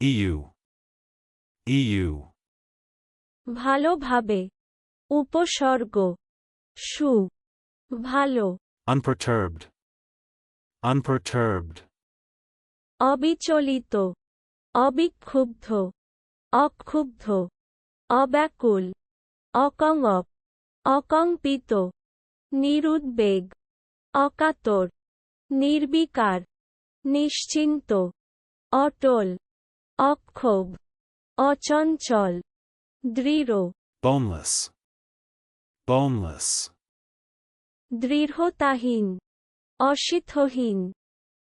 EU. EU. ভালোভাবে। উপসর্গ। সু। ভালো। Unperturbed. Unperturbed. অবিচলিত। অবিক্ষুব্ধ। অক্ষুব্ধ। অব্যাকুল। অকঙ্গপ অকম্পিত। নিরুদ্বেগ। অকাতর। নির্বিকার। নিশ্চিন্ত। অটল। অক্ষোভ অচঞ্চল দৃঢ় Boneless. Boneless. দৃঢ়তাহীন অসিথহীন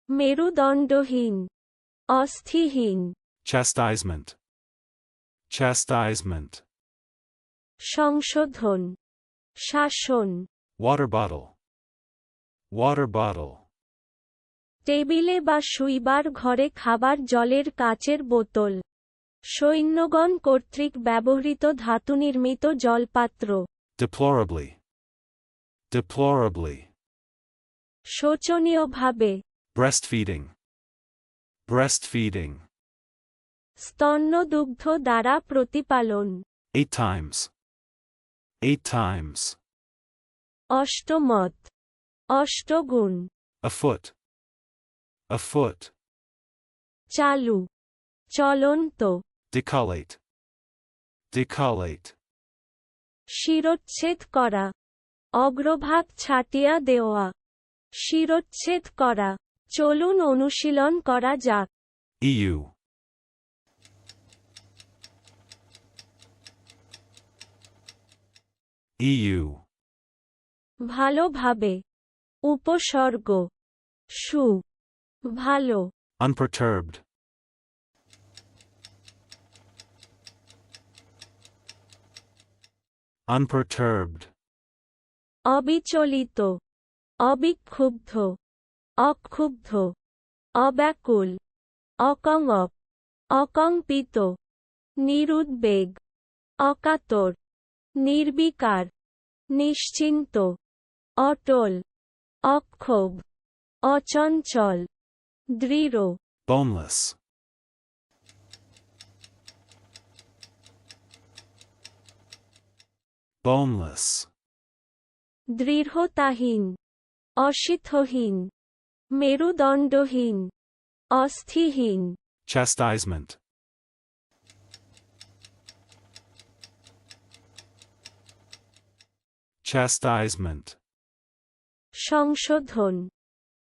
মেরুদণ্ডহীন অস্থিহীন Chastisement. Chastisement. সংশোধন শাসন Water bottle. Water bottle. টেবিলে বা শুইবার ঘরে খাবার জলের কাচের বোতল সৈন্যগণ কর্তৃক ব্যবহৃত ধাতুনির্মিত জলপাত্র Deplorably. Deplorably. শোচনীয়ভাবে Breastfeeding. Breastfeeding. স্তন্যদুগ্ধ দ্বারা প্রতিপালন Eight times. Eight times. অষ্টমত অষ্টগুণ A foot. A চালু চলন্ত Decollate. Decollate. শিরচ্ছেদ করা অগ্রভাগ ছাটিয়া দেওয়া শিরচ্ছেদ করা চলুন অনুশীলন করা যাক EU. EU. ভালোভাবে উপসর্গ সু ভালো। Unperturbed. Unperturbed. অবিচলিত। অবিক্ষুব্ধ। অক্ষুব্ধ। অব্যাকুল। অকঙ্গপ অকম্পিত। নিরুদ্বেগ। অকাতর। নির্বিকার। নিশ্চিন্ত। অটল। অক্ষোভ। অচঞ্চল। দৃঢ় Boneless. Boneless. দৃঢ়তাহীন অসিথহীন মেরুদণ্ডহীন অস্থিহীন Chastisement. Chastisement. সংশোধন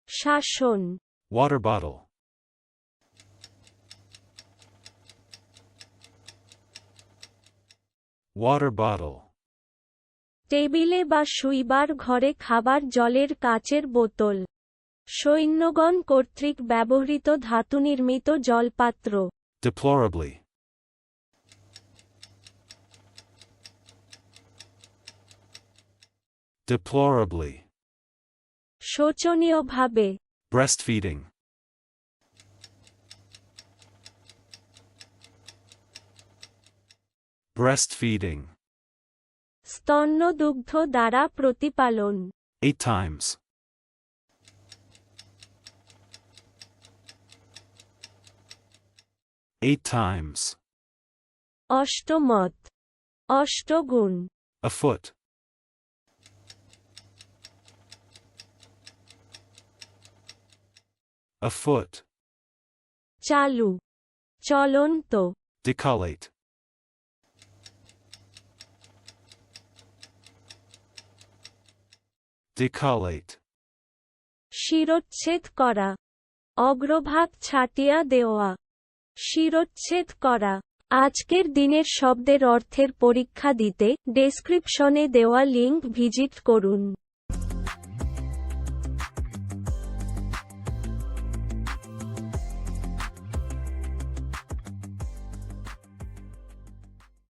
শাসন Water bottle. Water bottle. টেবিলে বা শুইবার ঘরে খাবার জলের কাচের বোতল সৈন্যগণ কর্তৃক ব্যবহৃত ধাতুনির্মিত জলপাত্র Deplorably. Deplorably. শোচনীয়ভাবে Breastfeeding. Breastfeeding. স্তন্যদুগ্ধ দ্বারা প্রতিপালন Eight times. Eight times. অষ্টমত অষ্টগুণ A foot. A চালু চলন্ত Decollate. Decollate. শিরচ্ছেদ করা অগ্রভাগ ছাটিয়া দেওয়া শিরচ্ছেদ করা আজকের দিনের শব্দের অর্থের পরীক্ষা দিতে ডেসক্রিপশনে দেওয়া লিংক ভিজিট করুন